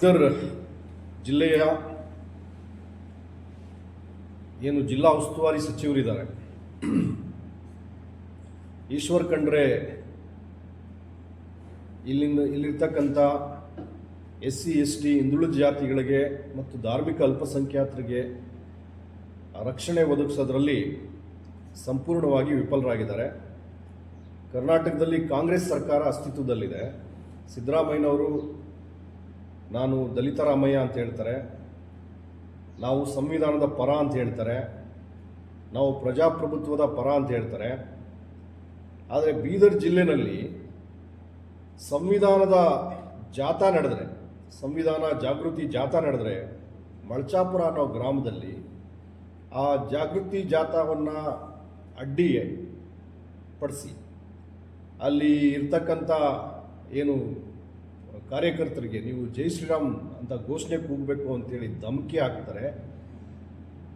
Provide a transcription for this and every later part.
Sir ಜಿಲ್ಲೆಯ ಏನು ಜಿಲ್ಲಾ ಉಸ್ತುವಾರಿ ಸಚಿವರಿದ್ದಾರೆ. ಈಶ್ವರ್ ಖಂಡ್ರೆ ಇಲ್ಲಿಂದ ಇಲ್ಲಿರ್ತಕ್ಕಂಥ ಎಸ್ ಸಿ ಎಸ್ ಟಿ ಹಿಂದುಳಿದ ಜಾತಿಗಳಿಗೆ ಮತ್ತು ಧಾರ್ಮಿಕ ಅಲ್ಪಸಂಖ್ಯಾತರಿಗೆ ರಕ್ಷಣೆ ಒದಗಿಸೋದ್ರಲ್ಲಿ ಸಂಪೂರ್ಣವಾಗಿ ವಿಫಲರಾಗಿದ್ದಾರೆ. ಕರ್ನಾಟಕದಲ್ಲಿ ಕಾಂಗ್ರೆಸ್ ಸರ್ಕಾರ ಅಸ್ತಿತ್ವದಲ್ಲಿದೆ. ಸಿದ್ದರಾಮಯ್ಯನವರು ನಾನು ದಲಿತ ರಾಮಯ್ಯ ಅಂತ ಹೇಳ್ತಾರೆ. ನಾವು ಸಂವಿಧಾನದ ಪರ ಅಂತ ಹೇಳ್ತಾರೆ. ನಾವು ಪ್ರಜಾಪ್ರಭುತ್ವದ ಪರ ಅಂತ ಹೇಳ್ತಾರೆ. ಆದರೆ ಬೀದರ್ ಜಿಲ್ಲೆನಲ್ಲಿ ಸಂವಿಧಾನದ ಜಾಥಾ ನಡೆದರೆ, ಸಂವಿಧಾನ ಜಾಗೃತಿ ಜಾಥಾ ನಡೆದರೆ ಮಳಚಾಪುರ ಅನ್ನೋ ಗ್ರಾಮದಲ್ಲಿ ಆ ಜಾಗೃತಿ ಜಾಥಾವನ್ನು ಅಡ್ಡಿ ಪಡಿಸಿ. ಅಲ್ಲಿ ಇರ್ತಕ್ಕಂಥ ಏನು ಕಾರ್ಯಕರ್ತರಿಗೆ ನೀವು ಜೈ ಶ್ರೀರಾಮ್ ಅಂತ ಘೋಷಣೆ ಕೂಗಬೇಕು ಅಂತೇಳಿ ಧಮಕಿ ಹಾಕ್ತಾರೆ.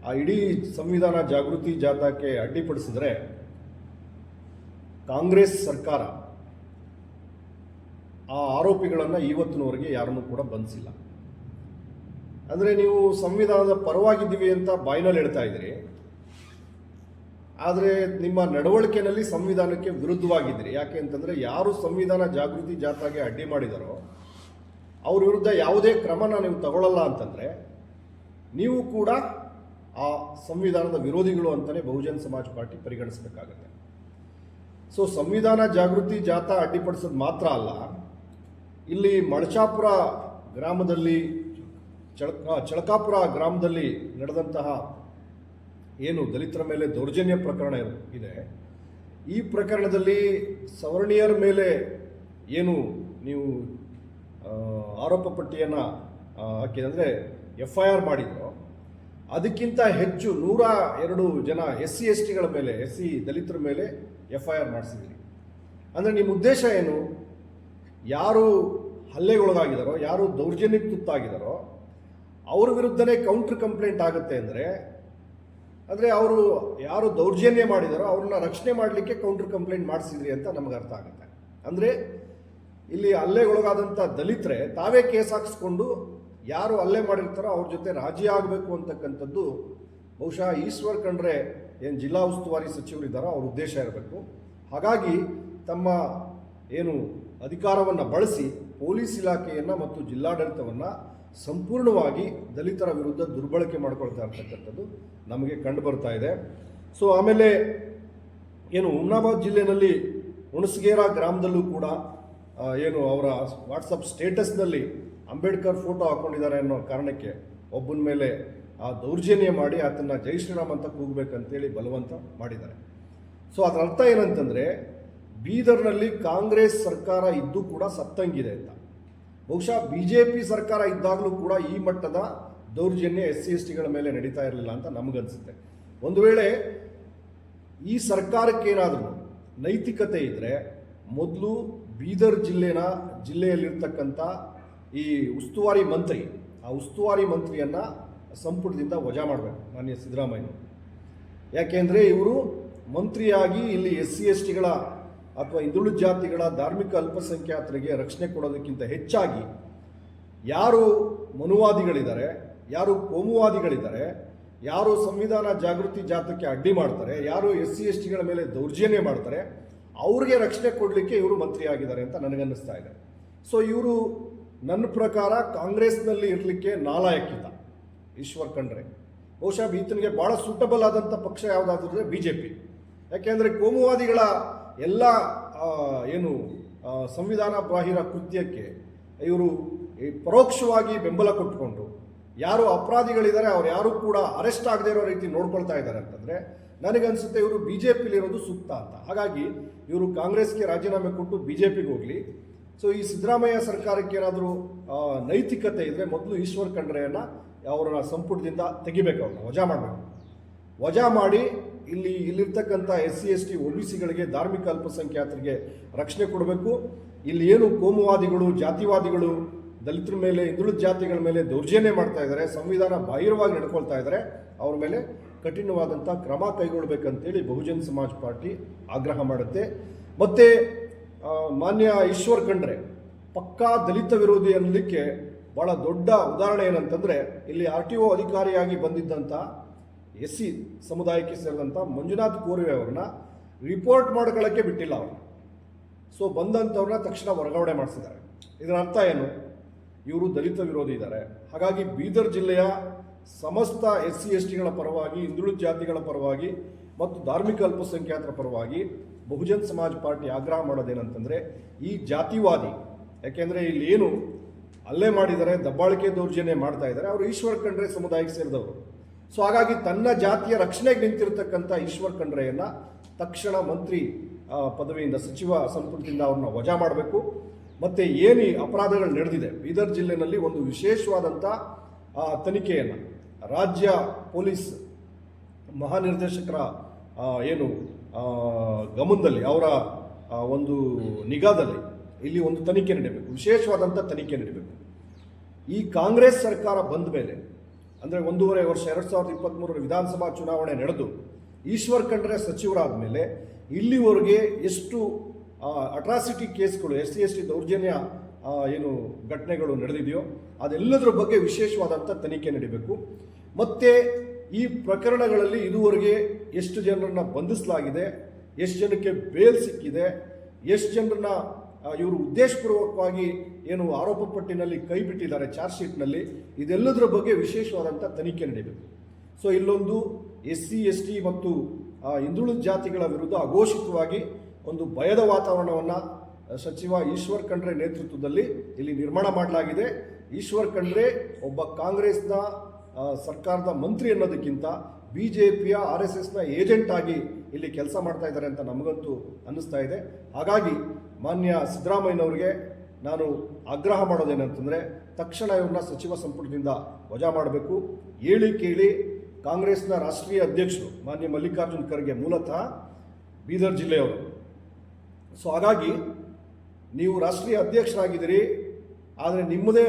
ಆ ಇಡೀ ಸಂವಿಧಾನ ಜಾಗೃತಿ ಜಾಥಾಕ್ಕೆ ಅಡ್ಡಿಪಡಿಸಿದ್ರೆ ಕಾಂಗ್ರೆಸ್ ಸರ್ಕಾರ ಆ ಆರೋಪಿಗಳನ್ನು ಇವತ್ತಿನವರೆಗೆ ಯಾರನ್ನೂ ಕೂಡ ಬಂಧಿಸಿಲ್ಲ. ಅಂದರೆ ನೀವು ಸಂವಿಧಾನದ ಪರವಾಗಿದ್ದೀವಿ ಅಂತ ಬಾಯ್ನಲ್ಲಿ ಹೇಳ್ತಾ ಇದ್ದೀರಿ. ಆದರೆ ನಿಮ್ಮ ನಡವಳಿಕೆಯಲ್ಲಿ ಸಂವಿಧಾನಕ್ಕೆ ವಿರುದ್ಧವಾಗಿದ್ದೀರಿ ಯಾಕೆ ಅಂತಂದರೆ ಯಾರು ಸಂವಿಧಾನ ಜಾಗೃತಿ ಜಾಥಾಗೆ ಅಡ್ಡಿ ಮಾಡಿದಾರೋ ಅವ್ರ ವಿರುದ್ಧ ಯಾವುದೇ ಕ್ರಮನ ನೀವು ತಗೊಳ್ಳಲ್ಲ ಅಂತಂದರೆ ನೀವು ಕೂಡ ಆ ಸಂವಿಧಾನದ ವಿರೋಧಿಗಳು ಅಂತಲೇ ಬಹುಜನ್ ಸಮಾಜ ಪಾರ್ಟಿ ಪರಿಗಣಿಸಬೇಕಾಗತ್ತೆ. ಸೊ ಸಂವಿಧಾನ ಜಾಗೃತಿ ಜಾಥಾ ಅಡ್ಡಿಪಡಿಸೋದು ಮಾತ್ರ ಅಲ್ಲ, ಇಲ್ಲಿ ಮಳಚಾಪುರ ಗ್ರಾಮದಲ್ಲಿ, ಚಳಕ, ಚಳಕಾಪುರ ಗ್ರಾಮದಲ್ಲಿ ನಡೆದಂತಹ ಏನು ದಲಿತರ ಮೇಲೆ ದೌರ್ಜನ್ಯ ಪ್ರಕರಣ ಇದೆ, ಈ ಪ್ರಕರಣದಲ್ಲಿ ಸವರ್ಣೀಯರ ಮೇಲೆ ಏನು ನೀವು ಆರೋಪ ಪಟ್ಟಿಯನ್ನು ಹಾಕಿದೆ ಅಂದರೆ ಎಫ್ ಐ ಆರ್ ಮಾಡಿದ್ರು. ಅದಕ್ಕಿಂತ ಹೆಚ್ಚು ನೂರ ಎರಡು ಜನ ಎಸ್ ಸಿ ಎಸ್ ಟಿಗಳ ಮೇಲೆ ಎಸ್ ಸಿ ದಲಿತರ ಮೇಲೆ ಎಫ್ ಐ ಆರ್ ಮಾಡಿಸಿದ್ದೀರಿ ಅಂದರೆ ನಿಮ್ಮ ಉದ್ದೇಶ ಏನು? ಯಾರು ಹಲ್ಲೆಗೊಳಗಾಗಿದ್ದಾರೋ, ಯಾರು ದೌರ್ಜನ್ಯಕ್ಕೆ ತುತ್ತಾಗಿದಾರೋ ಅವ್ರ ವಿರುದ್ಧನೇ ಕೌಂಟರ್ ಕಂಪ್ಲೇಂಟ್ ಆಗುತ್ತೆ ಅಂದರೆ ಅಂದರೆ ಅವರು ಯಾರು ದೌರ್ಜನ್ಯ ಮಾಡಿದಾರೋ ಅವ್ರನ್ನ ರಕ್ಷಣೆ ಮಾಡಲಿಕ್ಕೆ ಕೌಂಟರ್ ಕಂಪ್ಲೇಂಟ್ ಮಾಡಿಸಿದ್ರಿ ಅಂತ ನಮಗೆ ಅರ್ಥ ಆಗುತ್ತೆ. ಅಂದರೆ ಇಲ್ಲಿ ಹಲ್ಲೆಗೊಳಗಾದಂಥ ದಲಿತರೆ ತಾವೇ ಕೇಸ್ ಹಾಕಿಸ್ಕೊಂಡು ಯಾರು ಹಲ್ಲೆ ಮಾಡಿರ್ತಾರೋ ಅವ್ರ ಜೊತೆ ರಾಜಿ ಆಗಬೇಕು ಅಂತಕ್ಕಂಥದ್ದು ಬಹುಶಃ ಈಶ್ವರ್ ಕಂಡ್ರೆ ಏನು ಜಿಲ್ಲಾ ಉಸ್ತುವಾರಿ ಸಚಿವರಿದ್ದಾರೋ ಅವ್ರ ಉದ್ದೇಶ ಇರಬೇಕು. ಹಾಗಾಗಿ ತಮ್ಮ ಏನು ಅಧಿಕಾರವನ್ನು ಬಳಸಿ ಪೊಲೀಸ್ ಇಲಾಖೆಯನ್ನು ಮತ್ತು ಜಿಲ್ಲಾಡಳಿತವನ್ನು ಸಂಪೂರ್ಣವಾಗಿ ದಲಿತರ ವಿರುದ್ಧ ದುರ್ಬಳಕೆ ಮಾಡ್ಕೊಳ್ತಾ ಇರ್ತಕ್ಕಂಥದ್ದು ನಮಗೆ ಕಂಡು ಬರ್ತಾ ಇದೆ. ಸೊ ಆಮೇಲೆ ಏನು ಹುಮ್ನಾಬಾದ್ ಜಿಲ್ಲೆಯಲ್ಲಿ ಹುಣಸಗೇರ ಗ್ರಾಮದಲ್ಲೂ ಕೂಡ ಏನು ಅವರ ವಾಟ್ಸಪ್ ಸ್ಟೇಟಸ್ನಲ್ಲಿ ಅಂಬೇಡ್ಕರ್ ಫೋಟೋ ಹಾಕ್ಕೊಂಡಿದ್ದಾರೆ ಅನ್ನೋ ಕಾರಣಕ್ಕೆ ಒಬ್ಬನ ಮೇಲೆ, ಆ, ದೌರ್ಜನ್ಯ ಮಾಡಿ ಆತನ ಜೈ ಶ್ರೀರಾಮ್ ಅಂತ ಕೂಗಬೇಕಂತೇಳಿ ಬಲವಂತ ಮಾಡಿದ್ದಾರೆ. ಸೊ ಅದರ ಅರ್ಥ ಏನಂತಂದರೆ, ಬೀದರ್ನಲ್ಲಿ ಕಾಂಗ್ರೆಸ್ ಸರ್ಕಾರ ಇದ್ದು ಕೂಡ ಸತ್ತಂಗಿದೆ ಅಂತ. ಬಹುಶಃ ಬಿ ಜೆ ಪಿ ಸರ್ಕಾರ ಇದ್ದಾಗಲೂ ಕೂಡ ಈ ಮಟ್ಟದ ದೌರ್ಜನ್ಯ ಎಸ್ ಸಿ ಎಸ್ ಟಿಗಳ ಮೇಲೆ ನಡೀತಾ ಇರಲಿಲ್ಲ ಅಂತ ನಮಗನ್ಸುತ್ತೆ. ಒಂದು ವೇಳೆ ಈ ಸರ್ಕಾರಕ್ಕೇನಾದರೂ ನೈತಿಕತೆ ಇದ್ದರೆ ಮೊದಲು ಬೀದರ್ ಜಿಲ್ಲೆನ ಜಿಲ್ಲೆಯಲ್ಲಿರ್ತಕ್ಕಂಥ ಈ ಉಸ್ತುವಾರಿ ಮಂತ್ರಿ, ಆ ಉಸ್ತುವಾರಿ ಮಂತ್ರಿಯನ್ನು ಸಂಪುಟದಿಂದ ವಜಾ ಮಾಡಬೇಕು, ಮಾನ್ಯ ಸಿದ್ದರಾಮಯ್ಯ. ಯಾಕೆಂದರೆ ಇವರು ಮಂತ್ರಿಯಾಗಿ ಇಲ್ಲಿ ಎಸ್ ಸಿ ಎಸ್ ಟಿಗಳ ಅಥವಾ ಹಿಂದುಳಿದ ಜಾತಿಗಳ ಧಾರ್ಮಿಕ ಅಲ್ಪಸಂಖ್ಯಾತರಿಗೆ ರಕ್ಷಣೆ ಕೊಡೋದಕ್ಕಿಂತ ಹೆಚ್ಚಾಗಿ ಯಾರು ಮನುವಾದಿಗಳಿದ್ದಾರೆ, ಯಾರು ಕೋಮುವಾದಿಗಳಿದ್ದಾರೆ, ಯಾರು ಸಂವಿಧಾನ ಜಾಗೃತಿ ಜಾತಕ್ಕೆ ಅಡ್ಡಿ ಮಾಡ್ತಾರೆ, ಯಾರು ಎಸ್ ಸಿ ಎಸ್ ಟಿಗಳ ಮೇಲೆ ದೌರ್ಜನ್ಯ ಮಾಡ್ತಾರೆ, ಅವ್ರಿಗೆ ರಕ್ಷಣೆ ಕೊಡಲಿಕ್ಕೆ ಇವರು ಮಂತ್ರಿಯಾಗಿದ್ದಾರೆ ಅಂತ ನನಗನ್ನಿಸ್ತಾ ಇದೆ. ಸೊ ಇವರು ನನ್ನ ಪ್ರಕಾರ ಕಾಂಗ್ರೆಸ್ನಲ್ಲಿ ಇರಲಿಕ್ಕೆ ನಾಲಾಯಕ್ಕಿತ ಈಶ್ವರ್ ಖಂಡ್ರೆ. ಬಹುಶಃ ಈತನಿಗೆ ಭಾಳ ಸೂಟಬಲ್ ಆದಂಥ ಪಕ್ಷ ಯಾವುದಾದ್ರೂ ಬಿ ಜೆ ಪಿ ಯಾಕೆಂದರೆ ಕೋಮುವಾದಿಗಳ ಎಲ್ಲ ಏನು ಸಂವಿಧಾನ ಬಾಹಿರ ಕೃತ್ಯಕ್ಕೆ ಇವರು ಪರೋಕ್ಷವಾಗಿ ಬೆಂಬಲ ಕೊಟ್ಟುಕೊಂಡು, ಯಾರು ಅಪರಾಧಿಗಳಿದ್ದಾರೆ ಅವ್ರು ಯಾರು ಕೂಡ ಅರೆಸ್ಟ್ ಆಗದೇ ಇರೋ ರೀತಿ ನೋಡ್ಕೊಳ್ತಾ ಇದ್ದಾರೆ ಅಂತಂದರೆ, ನನಗನ್ಸುತ್ತೆ ಇವರು ಬಿ ಜೆ ಪಿಲಿರೋದು ಸೂಕ್ತ ಅಂತ. ಹಾಗಾಗಿ ಇವರು ಕಾಂಗ್ರೆಸ್ಗೆ ರಾಜೀನಾಮೆ ಕೊಟ್ಟು ಬಿ ಜೆ ಪಿಗೆ ಹೋಗಲಿ. ಸೊ ಈ ಸಿದ್ದರಾಮಯ್ಯ ಸರ್ಕಾರಕ್ಕೆ ಏನಾದರೂ ನೈತಿಕತೆ ಇದ್ದರೆ ಮೊದಲು ಈಶ್ವರ್ ಖಂಡ್ರೆಯನ್ನು ಅವರ ಸಂಪುಟದಿಂದ ತೆಗಿಬೇಕು ಅವ್ರನ್ನ. ವಜಾ ಮಾಡಬೇಕು. ವಜಾ ಮಾಡಿ ಇಲ್ಲಿ ಇಲ್ಲಿರ್ತಕ್ಕಂಥ S C, S T, O B ಸಿಗಳಿಗೆ ಧಾರ್ಮಿಕ ಅಲ್ಪಸಂಖ್ಯಾತರಿಗೆ ರಕ್ಷಣೆ ಕೊಡಬೇಕು. ಇಲ್ಲಿ ಏನು ಕೋಮುವಾದಿಗಳು, ಜಾತಿವಾದಿಗಳು, ದಲಿತರ ಮೇಲೆ, ಹಿಂದುಳಿದ ಜಾತಿಗಳ ಮೇಲೆ ದೌರ್ಜನ್ಯ ಮಾಡ್ತಾ ಇದ್ದಾರೆ, ಸಂವಿಧಾನ ಬಾಹಿರವಾಗಿ ನಡ್ಕೊಳ್ತಾ ಇದ್ದಾರೆ, ಅವ್ರ ಮೇಲೆ ಕಠಿಣವಾದಂಥ ಕ್ರಮ ಕೈಗೊಳ್ಳಬೇಕಂತೇಳಿ ಬಹುಜನ್ ಸಮಾಜ್ ಪಾರ್ಟಿ ಆಗ್ರಹ ಮಾಡುತ್ತೆ. ಮತ್ತು ಮಾನ್ಯ ಈಶ್ವರ್ ಖಂಡ್ರೆ, ಪಕ್ಕಾ ದಲಿತ ವಿರೋಧಿ ಅನ್ನಲಿಕ್ಕೆ ಭಾಳ ದೊಡ್ಡ ಉದಾಹರಣೆ ಏನಂತಂದರೆ, ಇಲ್ಲಿ ಆರ್ ಟಿ ಒ ಅಧಿಕಾರಿಯಾಗಿ ಬಂದಿದ್ದಂಥ ಎಸ್ ಸಿ ಸಮುದಾಯಕ್ಕೆ ಸೇರಿದಂಥ ಮಂಜುನಾಥ್ ಕೋರಿವೆ ಅವ್ರನ್ನ ರಿಪೋರ್ಟ್ ಮಾಡ್ಕೊಳ್ಳೋಕ್ಕೆ ಬಿಟ್ಟಿಲ್ಲ ಅವರು. ಸೊ ಬಂದಂಥವ್ರನ್ನ ತಕ್ಷಣ ವರ್ಗಾವಣೆ ಮಾಡಿಸಿದ್ದಾರೆ. ಇದರ ಅರ್ಥ ಏನು? ಇವರು ದಲಿತ ವಿರೋಧಿ ಇದ್ದಾರೆ. ಹಾಗಾಗಿ ಬೀದರ್ ಜಿಲ್ಲೆಯ ಸಮಸ್ತ ಎಸ್ ಸಿ ಎಸ್ ಟಿಗಳ ಪರವಾಗಿ, ಹಿಂದುಳಿದ ಜಾತಿಗಳ ಪರವಾಗಿ ಮತ್ತು ಧಾರ್ಮಿಕ ಅಲ್ಪಸಂಖ್ಯಾತರ ಪರವಾಗಿ ಬಹುಜನ್ ಸಮಾಜ್ ಪಾರ್ಟಿ ಆಗ್ರಹ ಮಾಡೋದೇನಂತಂದರೆ ಈ ಜಾತಿವಾದಿ, ಯಾಕೆಂದರೆ ಇಲ್ಲಿ ಏನು ಅಲ್ಲೇ ಮಾಡಿದ್ದಾರೆ, ದಬ್ಬಾಳಿಕೆ ದೌರ್ಜನ್ಯ ಮಾಡ್ತಾ ಇದ್ದಾರೆ. ಅವರು ಈಶ್ವರ್ ಖಂಡ್ರೆ ಸಮುದಾಯಕ್ಕೆ ಸೇರಿದವರು. ಸೊ ಹಾಗಾಗಿ ತನ್ನ ಜಾತಿಯ ರಕ್ಷಣೆಗೆ ನಿಂತಿರ್ತಕ್ಕಂಥ ಈಶ್ವರ್ ಖಂಡ್ರೆಯನ್ನ ತಕ್ಷಣ ಮಂತ್ರಿ ಪದವಿಯಿಂದ ಸಚಿವ ಸಂಪುಟದಿಂದ ಅವ್ರನ್ನ ವಜಾ ಮಾಡಬೇಕು. ಮತ್ತು ಏನು ಅಪರಾಧಗಳು ನಡೆದಿದೆ, ಬೀದರ್ ಜಿಲ್ಲೆಯಲ್ಲಿ ಒಂದು ವಿಶೇಷವಾದಂಥ ತನಿಖೆಯನ್ನು ರಾಜ್ಯ ಪೊಲೀಸ್ ಮಹಾನಿರ್ದೇಶಕರ ಏನು ಗಮನದಲ್ಲಿ, ಅವರ ಒಂದು ನಿಗಾದಲ್ಲಿ ಇಲ್ಲಿ ಒಂದು ತನಿಖೆ ನಡೀಬೇಕು ವಿಶೇಷವಾದಂಥ ತನಿಖೆ ನಡೀಬೇಕು. ಈ ಕಾಂಗ್ರೆಸ್ ಸರ್ಕಾರ ಬಂದ ಮೇಲೆ ಅಂದರೆ ಒಂದೂವರೆ ವರ್ಷ, ಎರಡು ಸಾವಿರದ ಇಪ್ಪತ್ತ್ಮೂರರ ವಿಧಾನಸಭಾ ಚುನಾವಣೆ ನಡೆದು ಈಶ್ವರ್ ಖಂಡ್ರೆ ಸಚಿವರಾದ ಮೇಲೆ ಇಲ್ಲಿವರೆಗೆ ಎಷ್ಟು ಅಟ್ರಾಸಿಟಿ ಕೇಸ್ಗಳು, ಎಸ್ ಸಿ, ಎಸ್ ಟಿ ದೌರ್ಜನ್ಯ ಏನು ಘಟನೆಗಳು ನಡೆದಿದೆಯೋ ಅದೆಲ್ಲದರ ಬಗ್ಗೆ ವಿಶೇಷವಾದಂಥ ತನಿಖೆ ನಡೀಬೇಕು. ಮತ್ತು ಈ ಪ್ರಕರಣಗಳಲ್ಲಿ ಇದುವರೆಗೆ ಎಷ್ಟು ಜನರನ್ನು ಬಂಧಿಸಲಾಗಿದೆ, ಎಷ್ಟು ಜನಕ್ಕೆ ಬೇಲ್ ಸಿಕ್ಕಿದೆ, ಎಷ್ಟು ಜನರನ್ನ ಇವರು ಉದ್ದೇಶಪೂರ್ವಕವಾಗಿ ಏನು ಆರೋಪ ಪಟ್ಟಿನಲ್ಲಿ ಕೈ ಬಿಟ್ಟಿದ್ದಾರೆ ಚಾರ್ಜ್ ಶೀಟ್ನಲ್ಲಿ. ಇದೆಲ್ಲದರ ಬಗ್ಗೆ ವಿಶೇಷವಾದಂಥ ತನಿಖೆ ನಡೀಬೇಕು. ಸೊ ಇಲ್ಲೊಂದು ಎಸ್ ಸಿ, ಎಸ್ ಟಿ ಮತ್ತು ಹಿಂದುಳಿದ ಜಾತಿಗಳ ವಿರುದ್ಧ ಅಘೋಷಿತವಾಗಿ ಒಂದು ಭಯದ ವಾತಾವರಣವನ್ನು ಸಚಿವ ಈಶ್ವರ್ ಖಂಡ್ರೆ ನೇತೃತ್ವದಲ್ಲಿ ಇಲ್ಲಿ ನಿರ್ಮಾಣ ಮಾಡಲಾಗಿದೆ. ಈಶ್ವರ್ ಖಂಡ್ರೆ ಒಬ್ಬ ಕಾಂಗ್ರೆಸ್ನ ಸರ್ಕಾರದ ಮಂತ್ರಿ ಅನ್ನೋದಕ್ಕಿಂತ ಬಿ ಜೆ ಪಿಯ ಆರ್ ಎಸ್ ಎಸ್ನ ಏಜೆಂಟ್ ಆಗಿ ಇಲ್ಲಿ ಕೆಲಸ ಮಾಡ್ತಾ ಇದ್ದಾರೆ ಅಂತ ನಮಗಂತೂ ಅನ್ನಿಸ್ತಾ ಇದೆ. ಹಾಗಾಗಿ ಮಾನ್ಯ ಸಿದ್ದರಾಮಯ್ಯನವರಿಗೆ ನಾನು ಆಗ್ರಹ ಮಾಡೋದೇನಂತಂದರೆ, ತಕ್ಷಣ ಇವ್ರನ್ನ ಸಚಿವ ಸಂಪುಟದಿಂದ ವಜಾ ಮಾಡಬೇಕು. ಹೇಳಿ ಕೇಳಿ ಕಾಂಗ್ರೆಸ್ನ ರಾಷ್ಟ್ರೀಯ ಅಧ್ಯಕ್ಷರು ಮಾನ್ಯ ಮಲ್ಲಿಕಾರ್ಜುನ್ ಖರ್ಗೆ ಮೂಲತಃ ಬೀದರ್ ಜಿಲ್ಲೆಯವರು. ಸೊ ಹಾಗಾಗಿ ನೀವು ರಾಷ್ಟ್ರೀಯ ಅಧ್ಯಕ್ಷರಾಗಿದ್ದೀರಿ, ಆದರೆ ನಿಮ್ಮದೇ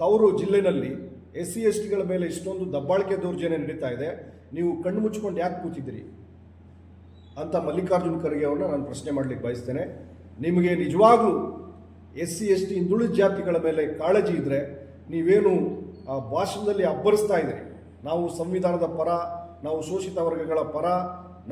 ತವರು ಜಿಲ್ಲೆನಲ್ಲಿ ಎಸ್ ಸಿ ಎಸ್ ಟಿಗಳ ಮೇಲೆ ಇಷ್ಟೊಂದು ದಬ್ಬಾಳಿಕೆ ದೌರ್ಜನ್ಯ ನಡೀತಾ ಇದೆ. ನೀವು ಕಣ್ಣು ಮುಚ್ಕೊಂಡು ಯಾಕೆ ಕೂತಿದ್ದೀರಿ? ಅಂತ ಮಲ್ಲಿಕಾರ್ಜುನ್ ಖರ್ಗೆ ಅವ್ರನ್ನ ನಾನು ಪ್ರಶ್ನೆ ಮಾಡಲಿಕ್ಕೆ ಬಯಸ್ತೇನೆ. ನಿಮಗೆ ನಿಜವಾಗ್ಲೂ ಎಸ್ ಸಿ ಎಸ್ ಟಿ ಹಿಂದುಳಿದ ಜಾತಿಗಳ ಮೇಲೆ ಕಾಳಜಿ ಇದ್ದರೆ ನೀವೇನು ಆ ಭಾಷಣದಲ್ಲಿ ಅಬ್ಬರಿಸ್ತಾ ಇದ್ದೀರಿ ನಾವು ಸಂವಿಧಾನದ ಪರ, ನಾವು ಶೋಷಿತ ವರ್ಗಗಳ ಪರ,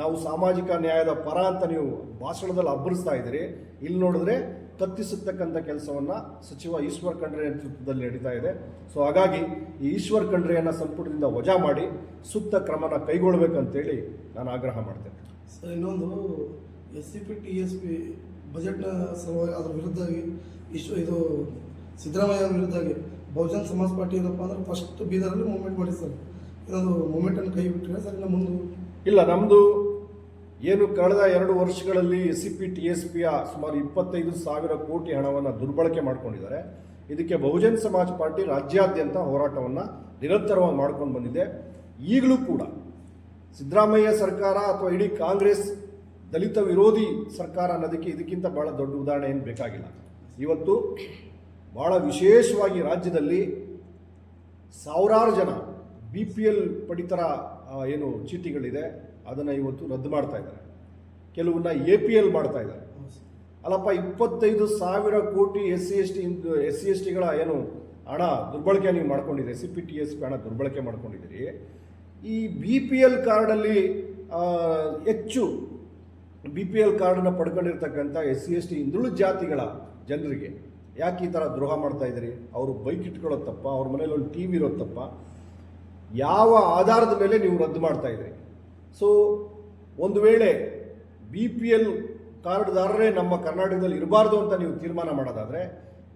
ನಾವು ಸಾಮಾಜಿಕ ನ್ಯಾಯದ ಪರ ಅಂತ ನೀವು ಭಾಷಣದಲ್ಲಿ ಅಬ್ಬರಿಸ್ತಾ ಇದ್ದೀರಿ. ಇಲ್ಲಿ ನೋಡಿದ್ರೆ ಕತ್ತಿಸತಕ್ಕಂಥ ಕೆಲಸವನ್ನು ಸಚಿವ ಈಶ್ವರ್ ಖಂಡ್ರೆ ನೇತೃತ್ವದಲ್ಲಿ ನಡೀತಾ ಇದೆ. ಸೊ ಹಾಗಾಗಿ ಈ ಈಶ್ವರ್ ಖಂಡ್ರೆಯನ್ನು ಸಂಪುಟದಿಂದ ವಜಾ ಮಾಡಿ ಸೂಕ್ತ ಕ್ರಮನ ಕೈಗೊಳ್ಬೇಕಂತೇಳಿ ನಾನು ಆಗ್ರಹ ಮಾಡ್ತೇನೆ. ಸರ್, ಇನ್ನೊಂದು S C P, T S P ಬಜೆಟ್ನ ಸಲುವಾಗಿ, ಅದ್ರ ವಿರುದ್ಧವಾಗಿ ಇಶ್ವ ಇದು ಸಿದ್ದರಾಮಯ್ಯ ಅವ್ರ ವಿರುದ್ಧವಾಗಿ, ಬಹುಜನ್ ಸಮಾಜ್ ಪಾರ್ಟಿ ಏನಪ್ಪ ಅಂದ್ರೆ ಫಸ್ಟ್ ಬೀದರಲ್ಲಿ ಮೂವ್ಮೆಂಟ್ ಮಾಡಿ ಸರ್. ಇದೊಂದು ಮೂವ್ಮೆಂಟನ್ನು ಕೈ ಬಿಟ್ಟರೆ ಸರ್ ಇನ್ನು ಮುಂದೆ. ಇಲ್ಲ ನಮ್ಮದು ಏನು ಕಳೆದ ಎರಡು ವರ್ಷಗಳಲ್ಲಿ S C P T S ಪಿಯ ಸುಮಾರು ಇಪ್ಪತ್ತೈದು ಸಾವಿರ ಕೋಟಿ ಹಣವನ್ನು ದುರ್ಬಳಕೆ ಮಾಡ್ಕೊಂಡಿದ್ದಾರೆ. ಇದಕ್ಕೆ ಬಹುಜನ್ ಸಮಾಜ್ ಪಾರ್ಟಿ ರಾಜ್ಯಾದ್ಯಂತ ಹೋರಾಟವನ್ನು ನಿರಂತರವಾಗಿ ಮಾಡ್ಕೊಂಡು ಬಂದಿದೆ. ಈಗಲೂ ಕೂಡ ಸಿದ್ದರಾಮಯ್ಯ ಸರ್ಕಾರ ಅಥವಾ ಇಡೀ ಕಾಂಗ್ರೆಸ್ ದಲಿತ ವಿರೋಧಿ ಸರ್ಕಾರ ಅನ್ನೋದಕ್ಕೆ ಇದಕ್ಕಿಂತ ಭಾಳ ದೊಡ್ಡ ಉದಾಹರಣೆ ಏನು ಬೇಕಾಗಿಲ್ಲ. ಇವತ್ತು ಭಾಳ ವಿಶೇಷವಾಗಿ ರಾಜ್ಯದಲ್ಲಿ ಸಾವಿರಾರು ಜನ ಬಿ ಪಿ ಎಲ್ ಪಡಿತರ ಏನು ಚೀಟಿಗಳಿದೆ, ಅದನ್ನು ಇವತ್ತು ರದ್ದು ಮಾಡ್ತಾ ಇದ್ದಾರೆ. ಕೆಲವನ್ನ ಎ ಪಿ ಎಲ್ ಮಾಡ್ತಾ ಇದ್ದಾರೆ. ಅಲ್ಲಪ್ಪ, ಇಪ್ಪತ್ತೈದು ಸಾವಿರ crore S C S T, S C S ಟಿಗಳ ಏನು ಹಣ ದುರ್ಬಳಕೆ ನೀವು ಮಾಡ್ಕೊಂಡಿದ್ದೀರಿ ಸಿ ಪಿ ಟಿ ಎಸ್ ಹಣ ದುರ್ಬಳಕೆ ಮಾಡ್ಕೊಂಡಿದ್ದೀರಿ. ಈ ಬಿ ಪಿ ಎಲ್ ಕಾರ್ಡಲ್ಲಿ ಹೆಚ್ಚು ಬಿ ಪಿ ಎಲ್ ಕಾರ್ಡನ್ನು ಪಡ್ಕೊಂಡಿರ್ತಕ್ಕಂಥ ಎಸ್ ಸಿ ಎಸ್ ಟಿ ಹಿಂದುಳಿದ ಜಾತಿಗಳ ಜನರಿಗೆ ಯಾಕೆ ಈ ಥರ ದ್ರೋಹ ಮಾಡ್ತಾ ಇದ್ದೀರಿ? ಅವರು ಬೈಕ್ ಇಟ್ಕೊಳ್ಳೋದು ತಪ್ಪ ಅವ್ರ ಮನೇಲಿ ಒಂದು ಟಿ ವಿ ಇರೋದು ತಪ್ಪ ಯಾವ ಆಧಾರದ ಮೇಲೆ ನೀವು ರದ್ದು ಮಾಡ್ತಾ ಇದ್ದೀರಿ? ಸೊ ಒಂದು ವೇಳೆ ಬಿ ಪಿ ಎಲ್ ಕಾರ್ಡ್ದಾರರೇ ನಮ್ಮ ಕರ್ನಾಟಕದಲ್ಲಿ ಇರಬಾರ್ದು ಅಂತ ನೀವು ತೀರ್ಮಾನ ಮಾಡೋದಾದರೆ,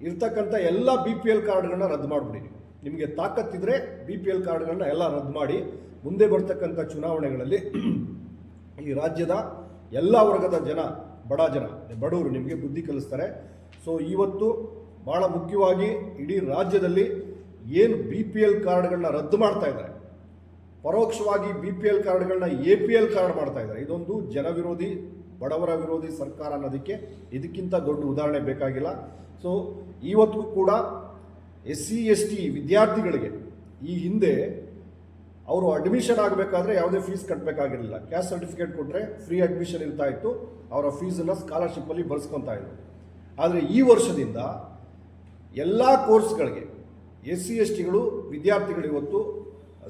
ಇರ್ತಕ್ಕಂಥ ಎಲ್ಲ ಬಿ ಪಿ ಎಲ್ ಕಾರ್ಡ್ಗಳನ್ನ ರದ್ದು ಮಾಡಿಬಿಡಿ. ನಿಮಗೆ ತಾಕತ್ತಿದ್ರೆ ಬಿ ಪಿ ಎಲ್ ಕಾರ್ಡ್ಗಳನ್ನ ಎಲ್ಲ ರದ್ದು ಮಾಡಿ, ಮುಂದೆ ಬರ್ತಕ್ಕಂಥ ಚುನಾವಣೆಗಳಲ್ಲಿ ಈ ರಾಜ್ಯದ ಎಲ್ಲ ವರ್ಗದ ಜನ, ಬಡ ಜನ ಬಡವರು ನಿಮಗೆ ಬುದ್ಧಿ ಕಲಿಸ್ತಾರೆ. ಸೊ ಇವತ್ತು ಭಾಳ ಮುಖ್ಯವಾಗಿ ಇಡೀ ರಾಜ್ಯದಲ್ಲಿ ಏನು ಬಿ ಪಿ ಎಲ್ ಕಾರ್ಡ್ಗಳನ್ನ ರದ್ದು ಮಾಡ್ತಾ ಇದ್ದಾರೆ. ಪರೋಕ್ಷವಾಗಿ ಬಿ ಪಿ ಎಲ್ ಕಾರ್ಡ್ಗಳನ್ನ ಎ ಪಿ ಎಲ್ ಕಾರ್ಡ್ ಮಾಡ್ತಾ ಇದ್ದಾರೆ. ಇದೊಂದು ಜನವಿರೋಧಿ ಬಡವರ ವಿರೋಧಿ ಸರ್ಕಾರ ಅನ್ನೋದಕ್ಕೆ ಇದಕ್ಕಿಂತ ದೊಡ್ಡ ಉದಾಹರಣೆ ಬೇಕಾಗಿಲ್ಲ. ಸೊ ಇವತ್ತಿಗೂ ಕೂಡ ಎಸ್ ಸಿ ಎಸ್ ಟಿ ವಿದ್ಯಾರ್ಥಿಗಳಿಗೆ ಈ ಹಿಂದೆ ಅವರು ಅಡ್ಮಿಷನ್ ಆಗಬೇಕಾದ್ರೆ ಯಾವುದೇ ಫೀಸ್ ಕಟ್ಟಬೇಕಾಗಿರಲಿಲ್ಲ ಕ್ಯಾಸ್ಟ್ ಸರ್ಟಿಫಿಕೇಟ್ ಕೊಟ್ಟರೆ ಫ್ರೀ ಅಡ್ಮಿಷನ್ ಇರ್ತಾ ಇತ್ತು. ಅವರ ಫೀಸನ್ನು ಸ್ಕಾಲರ್ಶಿಪ್ಪಲ್ಲಿ ಬಳಸ್ಕೊತಾ ಇದ್ರು. ಆದರೆ ಈ ವರ್ಷದಿಂದ ಎಲ್ಲ ಕೋರ್ಸ್ಗಳಿಗೆ ಎಸ್ ಸಿ ಎಸ್ ಟಿಗಳು ವಿದ್ಯಾರ್ಥಿಗಳು ಇವತ್ತು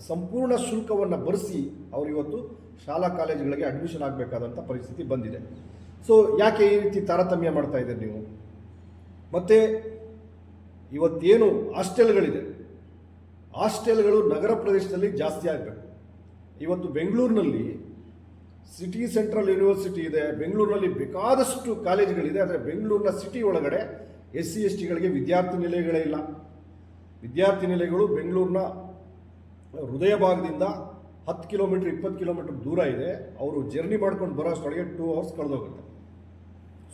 ಸಂಪೂರ್ಣ ಶುಲ್ಕವನ್ನು ಭರಿಸಿ ಅವರು ಇವತ್ತು ಶಾಲಾ ಕಾಲೇಜುಗಳಿಗೆ ಅಡ್ಮಿಷನ್ ಆಗಬೇಕಾದಂಥ ಪರಿಸ್ಥಿತಿ ಬಂದಿದೆ. ಸೊ ಯಾಕೆ ಈ ರೀತಿ ತಾರತಮ್ಯ ಮಾಡ್ತಾ ಇದ್ದೀರಿ ನೀವು? ಮತ್ತು ಇವತ್ತೇನು ಹಾಸ್ಟೆಲ್ಗಳಿದೆ ಹಾಸ್ಟೆಲ್ಗಳು ನಗರ ಪ್ರದೇಶದಲ್ಲಿ ಜಾಸ್ತಿ ಆಗಬೇಕು. ಇವತ್ತು ಬೆಂಗಳೂರಿನಲ್ಲಿ ಸಿಟಿ ಸೆಂಟ್ರಲ್ ಯೂನಿವರ್ಸಿಟಿ ಇದೆ, ಬೆಂಗಳೂರಿನಲ್ಲಿ ಬೇಕಾದಷ್ಟು ಕಾಲೇಜುಗಳಿದೆ, ಆದರೆ ಬೆಂಗಳೂರಿನ ಸಿಟಿ ಒಳಗಡೆ ಎಸ್ ಸಿ ಎಸ್ ಟಿಗಳಿಗೆ ವಿದ್ಯಾರ್ಥಿ ನಿಲಯಗಳೇ ಇಲ್ಲ. ವಿದ್ಯಾರ್ಥಿ ನಿಲಯಗಳು ಬೆಂಗಳೂರಿನ ಹೃದಯ ಭಾಗದಿಂದ ಹತ್ತು ಕಿಲೋಮೀಟ್ರ್, ಇಪ್ಪತ್ತು ಕಿಲೋಮೀಟ್ರ್ ದೂರ ಇದೆ. ಅವರು ಜರ್ನಿ ಮಾಡ್ಕೊಂಡು ಬರೋ ಅಷ್ಟೊಳಗೆ ಟೂ ಅವರ್ಸ್ ಕಳೆದೋಗುತ್ತೆ.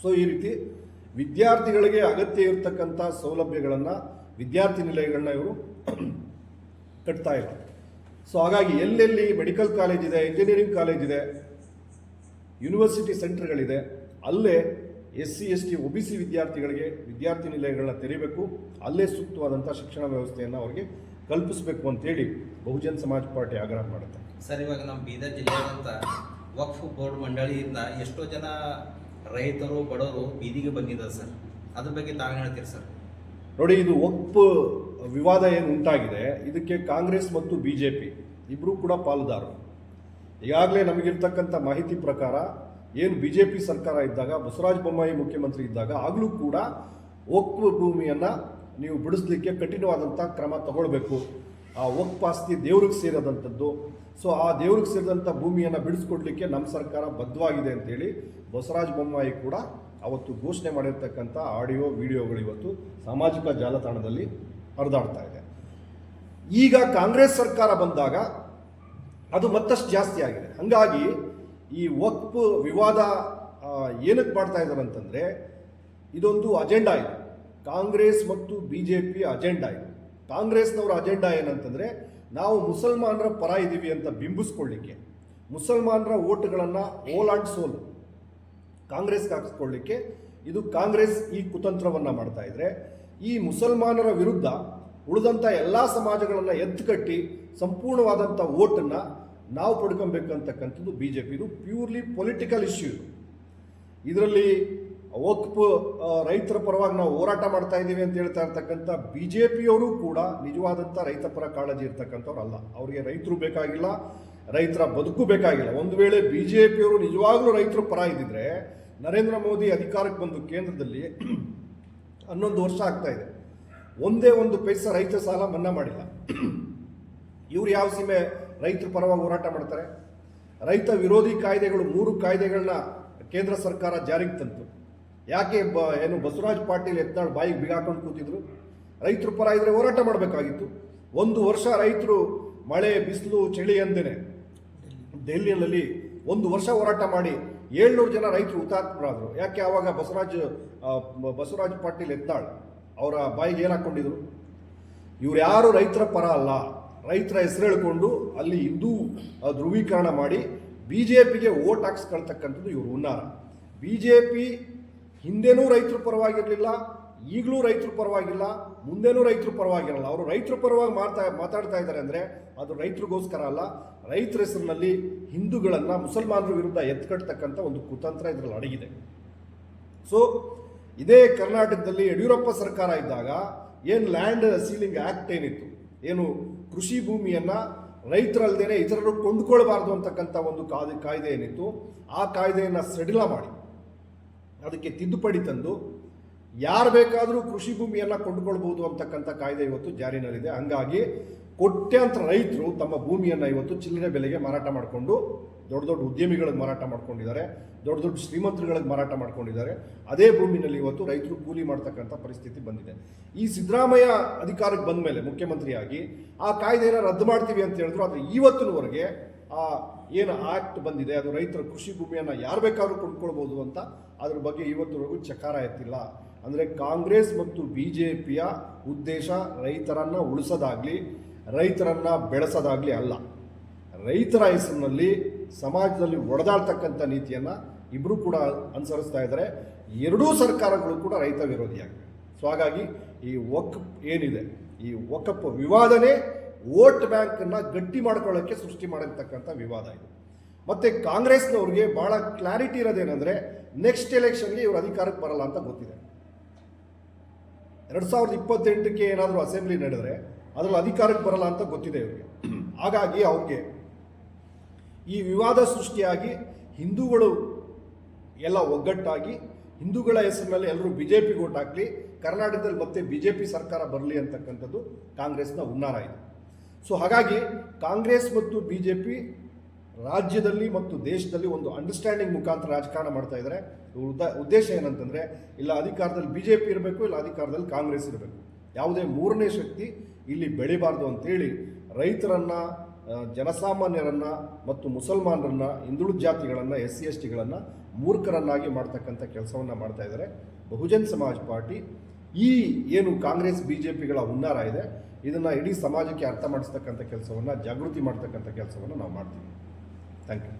ಸೊ ಈ ರೀತಿ ವಿದ್ಯಾರ್ಥಿಗಳಿಗೆ ಅಗತ್ಯ ಇರತಕ್ಕಂಥ ಸೌಲಭ್ಯಗಳನ್ನು, ವಿದ್ಯಾರ್ಥಿ ನಿಲಯಗಳನ್ನ ಇವರು ಕಟ್ತಾ ಇಲ್ಲ. ಸೊ ಹಾಗಾಗಿ ಎಲ್ಲೆಲ್ಲಿ ಮೆಡಿಕಲ್ ಕಾಲೇಜ್ ಇದೆ ಇಂಜಿನಿಯರಿಂಗ್ ಕಾಲೇಜ್ ಇದೆ ಯೂನಿವರ್ಸಿಟಿ ಸೆಂಟರ್ಗಳಿದೆ ಅಲ್ಲೇ S C S T O B C ವಿದ್ಯಾರ್ಥಿಗಳಿಗೆ ವಿದ್ಯಾರ್ಥಿ ನಿಲಯಗಳನ್ನ ತೆರೀಬೇಕು. ಅಲ್ಲೇ ಸೂಕ್ತವಾದಂಥ ಶಿಕ್ಷಣ ವ್ಯವಸ್ಥೆಯನ್ನು ಅವರಿಗೆ ಕಲ್ಪಿಸಬೇಕು ಅಂತೇಳಿ ಬಹುಜನ್ ಸಮಾಜ್ ಪಾರ್ಟಿ ಆಗ್ರಹ ಮಾಡುತ್ತೆ. ಸರ್ ಇವಾಗ ನಮ್ಮ ಬೀದರ್ ಜಿಲ್ಲೆಯಾದಂಥ ವಕ್ಫ್ ಬೋರ್ಡ್ ಮಂಡಳಿಯಿಂದ ಎಷ್ಟೋ ಜನ ರೈತರು ಬಡವರು ಬೀದಿಗೆ ಬಂದಿದ್ದಾರೆ ಸರ್. ಅದ್ರ ಬಗ್ಗೆ ತಾವೇನು ಹೇಳ್ತೀರಿ ಸರ್? ನೋಡಿ ಇದು ಒಪ್ಪು ವಿವಾದ ಏನು ಉಂಟಾಗಿದೆ, ಇದಕ್ಕೆ ಕಾಂಗ್ರೆಸ್ ಮತ್ತು ಬಿ ಜೆ ಪಿ ಇಬ್ಬರೂ ಕೂಡ ಪಾಲುದಾರರು. ಈಗಾಗಲೇ ನಮಗಿರ್ತಕ್ಕಂಥ ಮಾಹಿತಿ ಪ್ರಕಾರ ಏನು ಬಿ ಜೆ ಪಿ ಸರ್ಕಾರ ಇದ್ದಾಗ, ಬಸವರಾಜ ಬೊಮ್ಮಾಯಿ ಮುಖ್ಯಮಂತ್ರಿ ಇದ್ದಾಗ ಆಗಲೂ ಕೂಡ ಒಕ್ಕು ಭೂಮಿಯನ್ನು ನೀವು ಬಿಡಿಸ್ಲಿಕ್ಕೆ ಕಠಿಣವಾದಂಥ ಕ್ರಮ ತಗೊಳ್ಬೇಕು. ಆ ಒಕ್ ಆಸ್ತಿ ದೇವ್ರಿಗೆ ಸೇರಿದಂಥದ್ದು ಸೊ, ಆ ದೇವ್ರಿಗೆ ಸೇರಿದಂಥ ಭೂಮಿಯನ್ನು ಬಿಡಿಸ್ಕೊಡ್ಲಿಕ್ಕೆ ನಮ್ಮ ಸರ್ಕಾರ ಬದ್ಧವಾಗಿದೆ ಅಂತೇಳಿ ಬಸವರಾಜ ಬೊಮ್ಮಾಯಿ ಕೂಡ ಅವತ್ತು ಘೋಷಣೆ ಮಾಡಿರ್ತಕ್ಕಂಥ ಆಡಿಯೋ, ವಿಡಿಯೋಗಳು ಇವತ್ತು ಸಾಮಾಜಿಕ ಜಾಲತಾಣದಲ್ಲಿ ಹರಿದಾಡ್ತಾ ಇದೆ. ಈಗ ಕಾಂಗ್ರೆಸ್ ಸರ್ಕಾರ ಬಂದಾಗ ಅದು ಮತ್ತಷ್ಟು ಜಾಸ್ತಿ ಆಗಿದೆ. ಹಾಗಾಗಿ ಈ ವಕ್ಫ್ ವಿವಾದ ಏನಕ್ಕೆ ಮಾಡ್ತಾ ಇದ್ದಾರೆ ಅಂತಂದರೆ ಇದೊಂದು ಅಜೆಂಡಾ ಇದೆ. ಕಾಂಗ್ರೆಸ್ ಮತ್ತು ಬಿ ಜೆ ಪಿ ಅಜೆಂಡಾ ಇದೆ. ಕಾಂಗ್ರೆಸ್ನವರ ಅಜೆಂಡಾ ಏನಂತಂದರೆ ನಾವು ಮುಸಲ್ಮಾನರ ಪರ ಇದ್ದೀವಿ ಅಂತ ಬಿಂಬಿಸ್ಕೊಳ್ಳಿಕ್ಕೆ. ಮುಸಲ್ಮಾನರ ಓಟ್ಗಳನ್ನು ಓಲ್ ಆ್ಯಂಡ್ ಸೋಲ್. ಕಾಂಗ್ರೆಸ್ಗೆ ಹಾಕಿಸ್ಕೊಳ್ಳಿಕ್ಕೆ ಇದು ಕಾಂಗ್ರೆಸ್ ಈ ಕುತಂತ್ರವನ್ನು ಮಾಡ್ತಾ ಇದ್ರೆ ಈ ಮುಸಲ್ಮಾನರ ವಿರುದ್ಧ ಉಳಿದಂಥ ಎಲ್ಲ ಸಮಾಜಗಳನ್ನು ಎತ್ತುಕಟ್ಟಿ ಸಂಪೂರ್ಣವಾದಂಥ ಓಟನ್ನು ನಾವು ಪಡ್ಕೊಬೇಕಂತಕ್ಕಂಥದ್ದು ಬಿ ಜೆ ಪಿದು ಪ್ಯೂರ್ಲಿ ಪೊಲಿಟಿಕಲ್ ಇಶ್ಯೂ ಇದು ಇದರಲ್ಲಿ ವಕ್ಫ್ ರೈತರ ಪರವಾಗಿ ನಾವು ಹೋರಾಟ ಮಾಡ್ತಾ ಇದ್ದೀವಿ ಅಂತ ಹೇಳ್ತಾ ಇರ್ತಕ್ಕಂಥ ಬಿ ಜೆ ಪಿಯವರು ಕೂಡ ನಿಜವಾದಂಥ ರೈತ ಪರ ಕಾಳಜಿ ಇರ್ತಕ್ಕಂಥವ್ರು ಅಲ್ಲ. ಅವರಿಗೆ ರೈತರು ಬೇಕಾಗಿಲ್ಲ, ರೈತರ ಬದುಕು ಬೇಕಾಗಿಲ್ಲ. ಒಂದು ವೇಳೆ ಬಿ ಜೆ ಪಿಯವರು ನಿಜವಾಗ್ಲೂ ರೈತರ ಪರ ಇದ್ದಿದ್ರೆ ನರೇಂದ್ರ ಮೋದಿ ಅಧಿಕಾರಕ್ಕೆ ಬಂದು ಕೇಂದ್ರದಲ್ಲಿ ಹನ್ನೊಂದು ವರ್ಷ ಆಗ್ತಾ ಇದೆ. ಒಂದೇ ಒಂದು ಪೈಸಾ ರೈತ ಸಾಲ ಮನ್ನಾ ಮಾಡಿಲ್ಲ. ಇವ್ರು ಯಾವ ಸೀಮೆ ರೈತರ ಪರವಾಗಿ ಹೋರಾಟ ಮಾಡ್ತಾರೆ? ರೈತ ವಿರೋಧಿ ಕಾಯ್ದೆಗಳು, ಮೂರು ಕಾಯ್ದೆಗಳನ್ನ ಕೇಂದ್ರ ಸರ್ಕಾರ ಜಾರಿಗೆ ತಂತು. ಯಾಕೆ ಬ, ಏನು ಬಸವರಾಜ್ ಪಾಟೀಲ್ ಎತ್ತಾಳು ಬಾಯಿಗೆ ಬಿಗಾಕೊಂಡು ಕೂತಿದ್ರು? ರೈತರ ಪರ ಇದ್ರೆ ಹೋರಾಟ ಮಾಡಬೇಕಾಗಿತ್ತು. ಒಂದು ವರ್ಷ ರೈತರು ಮಳೆ, ಬಿಸಿಲು, ಚಳಿ ಅಂದೇನೆ ದೆಹಲಿಯಲ್ಲಿ ಒಂದು ವರ್ಷ ಹೋರಾಟ ಮಾಡಿ ಏಳ್ನೂರು ಜನ ರೈತರು ಹುತಾತ್ಮರಾದರು ಯಾಕೆ ಆವಾಗ ಬಸವರಾಜ್ ಬಸವರಾಜ ಪಾಟೀಲ್ ಎತ್ತಾಳ್ ಅವರ ಬಾಯಿಗೆ ಏನು ಹಾಕ್ಕೊಂಡಿದ್ರು ಇವ್ರು ಯಾರು ರೈತರ ಪರ ಅಲ್ಲ. ರೈತರ ಹೆಸರು ಹೇಳ್ಕೊಂಡು ಅಲ್ಲಿ ಹಿಂದೂ ಧ್ರುವೀಕರಣ ಮಾಡಿ ಬಿ ಜೆ ಪಿಗೆ ಓಟ್ ಹಾಕ್ಸ್ಕೊಳ್ತಕ್ಕಂಥದ್ದು ಇವರು ಹುನ್ನಾರ. ಬಿ ಜೆ ಪಿ ಹಿಂದೆನೂ ರೈತರ ಪರವಾಗಿರಲಿಲ್ಲ. ಈಗಲೂ ರೈತರ ಪರವಾಗಿಲ್ಲ, ಮುಂದೆನೂ ರೈತರ ಪರವಾಗಿರಲ್ಲ. ಅವರು ರೈತರ ಪರವಾಗಿ ಮಾಡ್ತಾ, ಮಾತಾಡ್ತಾ ಇದ್ದಾರೆ ಅಂದರೆ ಅದು ರೈತರಿಗೋಸ್ಕರ ಅಲ್ಲ, ರೈತರ ಹೆಸರಿನಲ್ಲಿ ಹಿಂದೂಗಳನ್ನು ಮುಸಲ್ಮಾನರ ವಿರುದ್ಧ ಎತ್ಕಟ್ತಕ್ಕಂಥ ಒಂದು ಕುತಂತ್ರ ಇದರಲ್ಲಿ ಅಡಗಿದೆ. ಸೊ ಇದೇ ಕರ್ನಾಟಕದಲ್ಲಿ ಯಡಿಯೂರಪ್ಪ ಸರ್ಕಾರ ಇದ್ದಾಗ ಏನು ಲ್ಯಾಂಡ್ ಸೀಲಿಂಗ್ ಆ್ಯಕ್ಟ್ ಏನಿತ್ತು, ಏನು ಕೃಷಿ ಭೂಮಿಯನ್ನು ರೈತರಲ್ಲದೇ ಇತರರು ಕೊಂಡುಕೊಳ್ಬಾರ್ದು ಅಂತಕ್ಕಂಥ ಒಂದು ಕಾಯ್ದೆ ಕಾಯ್ದೆ ಏನಿತ್ತು, ಆ ಕಾಯ್ದೆಯನ್ನು ಸಡಿಲ ಮಾಡಿ. ಅದಕ್ಕೆ ತಿದ್ದುಪಡಿ ತಂದು ಯಾರು ಬೇಕಾದರೂ ಕೃಷಿ ಭೂಮಿಯನ್ನು ಕೊಂಡುಕೊಳ್ಬಹುದು ಅಂತಕ್ಕಂಥ ಕಾಯ್ದೆ ಇವತ್ತು ಜಾರಿನಲ್ಲಿದೆ. ಹಂಗಾಗಿ ಕೋಟ್ಯಾಂತರ ರೈತರು ತಮ್ಮ ಭೂಮಿಯನ್ನು ಇವತ್ತು ಚಿಲ್ಲರೆ ಬೆಲೆಗೆ ಮಾರಾಟ ಮಾಡಿಕೊಂಡು, ದೊಡ್ಡ ದೊಡ್ಡ ಉದ್ಯಮಿಗಳಿಗೆ ಮಾರಾಟ ಮಾಡ್ಕೊಂಡಿದ್ದಾರೆ, ದೊಡ್ಡ ದೊಡ್ಡ ಶ್ರೀಮಂತರುಗಳಿಗೆ ಮಾರಾಟ ಮಾಡ್ಕೊಂಡಿದ್ದಾರೆ. ಅದೇ ಭೂಮಿನಲ್ಲಿ ಇವತ್ತು ರೈತರು ಕೂಲಿ ಮಾಡ್ತಕ್ಕಂಥ ಪರಿಸ್ಥಿತಿ ಬಂದಿದೆ. ಈ ಸಿದ್ದರಾಮಯ್ಯ ಅಧಿಕಾರಕ್ಕೆ ಬಂದ ಮೇಲೆ ಮುಖ್ಯಮಂತ್ರಿಯಾಗಿ ಆ ಕಾಯ್ದೆಯನ್ನು ರದ್ದು ಮಾಡ್ತೀವಿ ಅಂತ ಹೇಳಿದ್ರು. ಆದರೆ ಇವತ್ತಿನವರೆಗೆ ಆ ಏನು ಆಕ್ಟ್ ಬಂದಿದೆ, ಅದು ರೈತರ ಕೃಷಿ ಭೂಮಿಯನ್ನು ಯಾರು ಬೇಕಾದರೂ ಕೊಂಡ್ಕೊಳ್ಬೋದು ಅಂತ ಅದ್ರ ಬಗ್ಗೆ ಇವತ್ತಿನವರೆಗೂ ಚಕಾರ ಎತ್ತಿಲ್ಲ. ಅಂದರೆ ಕಾಂಗ್ರೆಸ್ ಮತ್ತು ಬಿ ಜೆ ಪಿಯ ಉದ್ದೇಶ ರೈತರನ್ನು ಉಳಿಸೋದಾಗಲಿ, ರೈತರನ್ನು ಬೆಳೆಸೋದಾಗಲಿ ಅಲ್ಲ. ರೈತರ ಹೆಸರಿನಲ್ಲಿ ಸಮಾಜದಲ್ಲಿ ಒಡೆದಾಡ್ತಕ್ಕಂಥ ನೀತಿಯನ್ನು ಇಬ್ಬರು ಕೂಡ ಅನುಸರಿಸ್ತಾ ಇದ್ದಾರೆ. ಎರಡೂ ಸರ್ಕಾರಗಳು ಕೂಡ ರೈತ ವಿರೋಧಿಯಾಗಿವೆ ಸೊ ಹಾಗಾಗಿ ಈ ವಕ್ ಏನಿದೆ, ಈ ವಕಪ್ ವಿವಾದನೇ ವೋಟ್ ಬ್ಯಾಂಕನ್ನು ಗಟ್ಟಿ ಮಾಡ್ಕೊಳ್ಳೋಕ್ಕೆ ಸೃಷ್ಟಿ ಮಾಡಿರ್ತಕ್ಕಂಥ ವಿವಾದ ಇದು. ಮತ್ತು ಕಾಂಗ್ರೆಸ್ನವ್ರಿಗೆ ಭಾಳ ಕ್ಲಾರಿಟಿ ಇರೋದೇನೆಂದರೆ ನೆಕ್ಸ್ಟ್ ಎಲೆಕ್ಷನ್ಗೆ ಇವರು ಅಧಿಕಾರಕ್ಕೆ ಬರಲ್ಲ ಅಂತ ಗೊತ್ತಿದೆ. ಎರಡು ಸಾವಿರದ ಇಪ್ಪತ್ತೆಂಟಕ್ಕೆ ಏನಾದರೂ ಅಸೆಂಬ್ಲಿ ನಡೆದರೆ ಅದರಲ್ಲಿ ಅಧಿಕಾರಕ್ಕೆ ಬರಲ್ಲ ಅಂತ ಗೊತ್ತಿದೆ ಇವರಿಗೆ. ಹಾಗಾಗಿ ಅವ್ರಿಗೆ ಈ ವಿವಾದ ಸೃಷ್ಟಿಯಾಗಿ ಹಿಂದೂಗಳು ಎಲ್ಲ ಒಗ್ಗಟ್ಟಾಗಿ, ಹಿಂದೂಗಳ ಹೆಸರಿನಲ್ಲಿ ಎಲ್ಲರೂ ಬಿ ಜೆ ಪಿ ಓಟ್ ಹಾಕಲಿ, ಕರ್ನಾಟಕದಲ್ಲಿ ಮತ್ತೆ ಬಿ ಜೆ ಪಿ ಸರ್ಕಾರ ಬರಲಿ ಅಂತಕ್ಕಂಥದ್ದು ಕಾಂಗ್ರೆಸ್ನ ಹುನ್ನಾರ ಇದೆ. ಸೊ ಹಾಗಾಗಿ ಕಾಂಗ್ರೆಸ್ ಮತ್ತು ಬಿ ಜೆ ಪಿ ರಾಜ್ಯದಲ್ಲಿ ಮತ್ತು ದೇಶದಲ್ಲಿ ಒಂದು ಅಂಡರ್ಸ್ಟ್ಯಾಂಡಿಂಗ್ ಮುಖಾಂತರ ರಾಜಕಾರಣ ಮಾಡ್ತಾ ಇದ್ದಾರೆ. ಉದ್ದೇಶ ಏನಂತಂದರೆ, ಇಲ್ಲ ಅಧಿಕಾರದಲ್ಲಿ ಬಿ ಜೆ ಪಿ ಇರಬೇಕು, ಇಲ್ಲ ಅಧಿಕಾರದಲ್ಲಿ ಕಾಂಗ್ರೆಸ್ ಇರಬೇಕು. ಯಾವುದೇ ಮೂರನೇ ಶಕ್ತಿ ಇಲ್ಲಿ ಬೆಳಿಬಾರ್ದು ಅಂತೇಳಿ ರೈತರನ್ನು ಜನಸಾಮಾನ್ಯರನ್ನು ಮತ್ತು ಮುಸಲ್ಮಾನರನ್ನು, ಹಿಂದುಳಿದ ಜಾತಿಗಳನ್ನು ಎಸ್ ಸಿ ಎಸ್ ಟಿಗಳನ್ನು ಮೂರ್ಖರನ್ನಾಗಿ ಮಾಡ್ತಕ್ಕಂಥ ಕೆಲಸವನ್ನು ಮಾಡ್ತಾ ಇದ್ದಾರೆ. ಬಹುಜನ್ ಸಮಾಜ್ ಪಾರ್ಟಿ. ಈ ಏನು ಕಾಂಗ್ರೆಸ್ ಬಿ ಜೆ ಪಿಗಳ ಹುನ್ನಾರ ಇದೆ, ಇದನ್ನು ಇಡೀ ಸಮಾಜಕ್ಕೆ ಅರ್ಥ ಮಾಡಿಸ್ತಕ್ಕಂಥ ಕೆಲಸವನ್ನು, ಜಾಗೃತಿ ಮಾಡ್ತಕ್ಕಂಥ ಕೆಲಸವನ್ನು ನಾವು ಮಾಡ್ತೀವಿ. Thank you